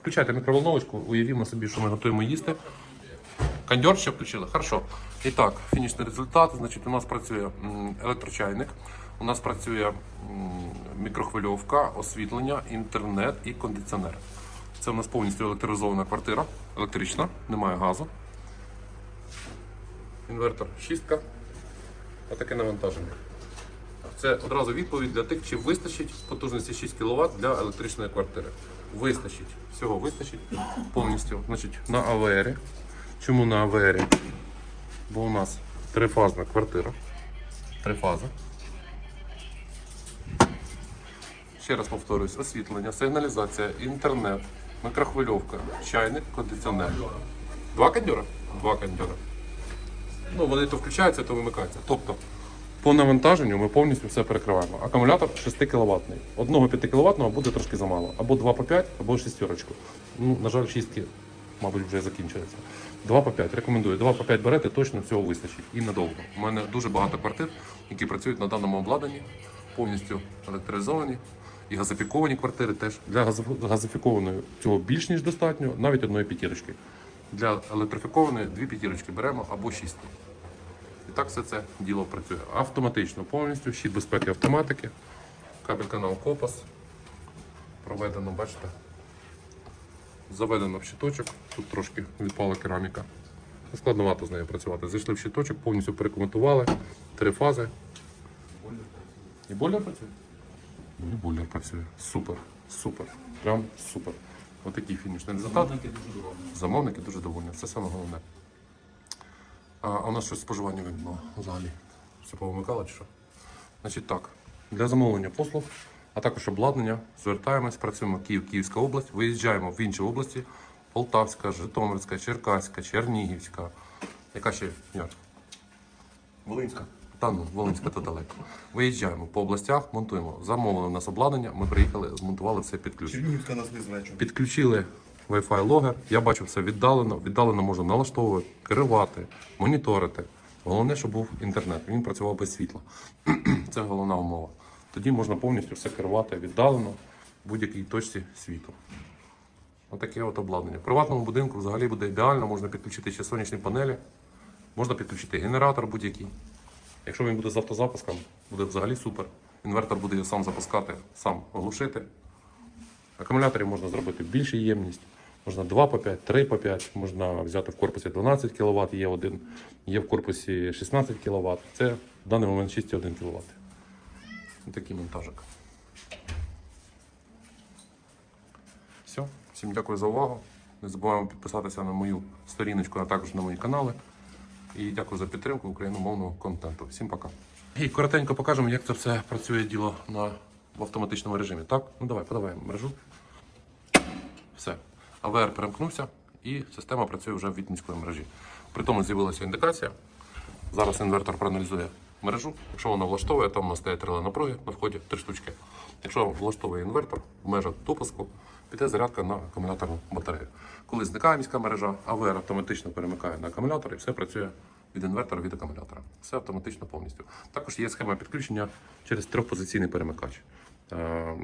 включайте мікроволновочку, уявімо собі, що ми готуємо їсти. Кондьор ще включили? Хорошо. І так, фінішний результат. Значить, у нас працює електрочайник, у нас працює мікрохвильовка, освітлення, інтернет і кондиціонер. Це у нас повністю електризована квартира, електрична, немає газу. Інвертор шістка. Отаке навантаження. Це одразу відповідь для тих, чи вистачить потужності 6 кВт для електричної квартири. Вистачить. Всього вистачить повністю. Значить, на АВР. Чому на АВР? Бо у нас трифазна квартира. Три фази. Ще раз повторюсь, освітлення, сигналізація, інтернет, мікрохвильовка, чайник, кондиціонер. Два кондьора? Два кондьора. Ну, вони то включаються, то вимикаються. Тобто, по навантаженню ми повністю все перекриваємо. Акумулятор 6 кВт. Одного 5 кВт буде трошки замало. Або 2 по 5, або шістерочку. Ну, на жаль, шістки, мабуть, вже закінчуються. 2 по 5. Рекомендую. 2 по 5 берете, точно цього вистачить. І надовго. У мене дуже багато квартир, які працюють на даному обладнанні, повністю електризовані. І газифіковані квартири теж. Для газифікованої цього більш ніж достатньо, навіть одної п'ятірочки. Для електрифікованої дві п'ятірочки беремо або шість. І так все це діло працює. Автоматично повністю, щит безпеки автоматики, кабель канал Копас. Проведено, бачите, заведено в щиточок. Тут трошки відпала кераміка. Складновато з нею працювати. Зайшли в щиточок, повністю перекоментували. Три фази. І бойлер працює? І бойлер працює. Супер, супер. Прям супер. Отакий фінішний результат. Замовники дуже довольні. Це саме головне. А, а у нас щось споживання вимкнуло взагалі. Все повимикало чи що? Значить так, для замовлення послуг, а також обладнання, звертаємось, працюємо Київ, Київська область, виїжджаємо в інші області: Полтавська, Житомирська, Черкаська, Чернігівська. Яка ще Яр? Волинська. Та ну, Волинська то далеко. Виїжджаємо по областях, монтуємо. Замовили у нас обладнання, ми приїхали, змонтували все під ключ. Чернігівська нас не знає, чому. Підключили Wi-Fi логер. Я бачу все віддалено. Віддалено можна налаштовувати, керувати, моніторити. Головне, щоб був інтернет. Він працював без світла. Це головна умова. Тоді можна повністю все керувати віддалено в будь-якій точці світу. Отаке от обладнання. В приватному будинку взагалі буде ідеально, можна підключити ще сонячні панелі, можна підключити генератор будь-який. Якщо він буде з автозапуском, буде взагалі супер. Інвертор буде його сам запускати, сам оглушити. Акумуляторів можна зробити більшу ємність. Можна 2 по 5, 3 по 5, можна взяти в корпусі 12 кВт, є один, є в корпусі 16 кВт. Це в даний момент 6,1 кВт. Такий монтажик. Все, всім дякую за увагу. Не забуваємо підписатися на мою сторіночку, а також на мої канали. І дякую за підтримку україномовного контенту. Всім пока. І коротенько покажемо, як це все працює діло на, в автоматичному режимі. Так? Ну давай, подавай мережу. Все. АВР перемкнувся і система працює вже від міської мережі. При тому з'явилася індикація. Зараз інвертор проаналізує мережу. Якщо вона влаштовує, там у нас стоять реле напруги на вході три штучки. Якщо влаштовує інвертор в межах допуску, піде зарядка на акумуляторну батарею. Коли зникає міська мережа, АВР автоматично перемикає на акумулятор і все працює від інвертора від акумулятора. Все автоматично повністю. Також є схема підключення через трьохпозиційний перемикач. Е,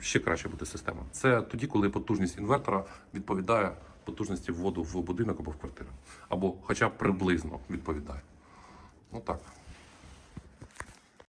Ще краще буде система. Це тоді, коли потужність інвертора відповідає потужності вводу в будинок або в квартиру. Або хоча б приблизно відповідає. Ну так.